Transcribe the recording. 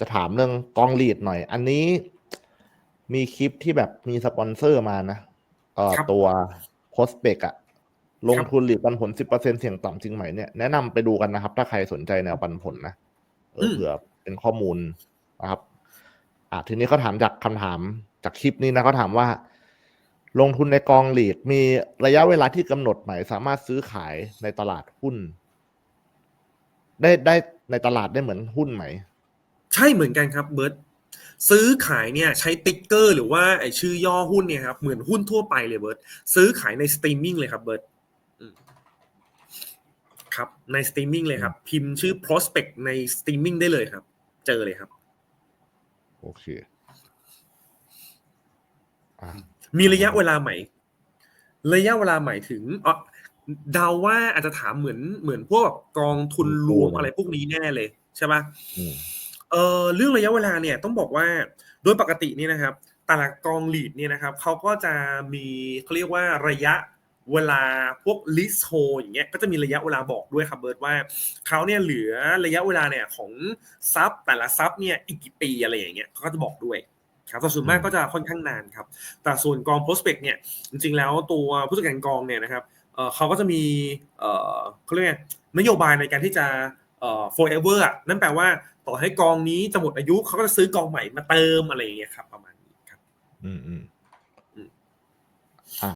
จะถามเรื่องกองลีดหน่อย อันนี้มีคลิปที่แบบมีสปอนเซอร์มานะเอ่อครับ ตัวโพสเปกอะลงครับทุนหลีดปันผลสิบเปอร์เซ็นเสี่ยงต่ำจริงไหมเนี่ยแนะนำไปดูกันนะครับ ถ้าใครสนใจแนวปันผลนะเออม เผื่อเป็นข้อมูลนะครับ อะทีนี้เขาถามจากคำถามจากคลิปนี้นะเขาถามว่า ลงทุนในกองหลีดมีระยะเวลาที่กำหนดไหมสามารถซื้อขายในตลาดหุ้น ได้ได้ในตลาดได้เหมือนหุ้นไหม ใช่เหมือนกันครับเบิร์ตซื้อขายเนี่ยใช้ติ๊กเกอร์ หรือว่าไอชื่อย่อหุ้นเนี่ยครับเหมือนหุ้นทั่วไปเลยเบิร์ตซื้อขายในสตรีมมิ่งเลยครับเบิร์ตอืมครับในสตรีมมิ่งเลยครับ พิมพ์ชื่อ prospect ในสตรีมมิ่งได้เลยครับ เจอเลยครับ โอเคอะมีระยะเวลาใหม่ ระยะเวลาหมายถึงเอ่อเดาว่าอาจจะถามเหมือนเหมือนพวกแบบกองทุนรวมอะไรพวกนี้แน่เลยใช่ปะอืม เอ่อเรื่องระยะเวลาเนี่ยต้องบอกว่าโดยปกตินี่นะครับแต่ละกองลีดเนี่ยนะครับเขาก็จะมีเขาเรียกว่าระยะเวลาพวกลิสโฮอย่างเงี้ยก็จะมีระยะเวลาบอกด้วยครับเบิร์ตว่าเขาเนี่ยเหลือระยะเวลาเนี่ยของซับแต่ละซับเนี่ยอีกกี่ปีอะไรอย่างเงี้ยเขาก็จะบอกด้วยครับแต่ส่วนมากก็จะค่อนข้างนานครับ แต่ส่วนกอง prospect เนี่ยจริงๆแล้วตัวผู้จัดการกองเนี่ยนะครับเขาก็จะมีเขาเรียกนโยบายในการที่จะ เอ่อ forever อะนั่นแปลว่าต่อให้กองนี้จะหมดอายุเขาก็จะซื้อกองใหม่มาเติมอะไรอย่างเงี้ยครับประมาณนี้ครับ อืมอืม